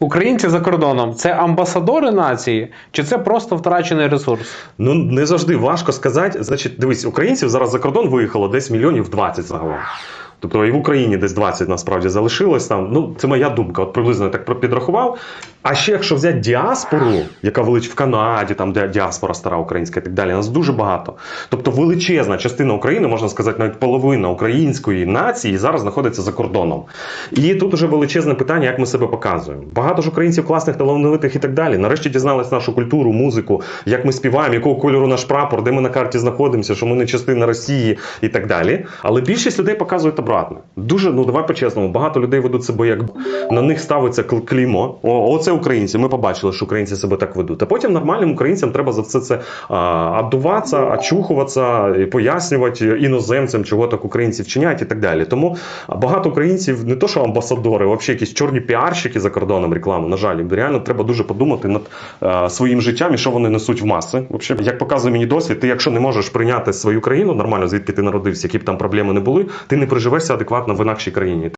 Українці за кордоном це амбасадори нації, чи це просто втрачений ресурс? Ну не завжди важко сказати. Значить, дивись, українців зараз за кордон виїхало десь мільйонів 20 загалом. Тобто і в Україні десь 20 насправді залишилось там. Ну, це моя думка, от приблизно я так підрахував. А ще якщо взяти діаспору, яка велич в Канаді, там де діаспора стара українська і так далі, нас дуже багато. Тобто величезна частина України, можна сказати, навіть половина української нації зараз знаходиться за кордоном. І тут уже величезне питання, як ми себе показуємо. Багато ж українців класних, талановитих і так далі. Нарешті дізнались нашу культуру, музику, як ми співаємо, якого кольору наш прапор, де ми на карті знаходимося, що ми не частина Росії і так далі. Але більшість людей показують обратно. Дуже, ну давай по-чесному, багато людей ведуть себе як на них ставиться кл- клеймо. О, оце українці. Ми побачили, що українці себе так ведуть. А потім нормальним українцям треба за все це а, отдуватися, очухуватися, пояснювати іноземцям, чого так українці вчиняють і так далі. Тому багато українців не то, що амбасадори, а взагалі якісь чорні піарщики за кордоном реклами. На жаль, реально треба дуже подумати над е, своїм життям і що вони несуть в маси. Взагалі, як показує мені досвід, ти якщо не можеш прийняти свою країну нормально, звідки ти народився, які б там проблеми не були, ти не приживешся адекватно в інакшій країні.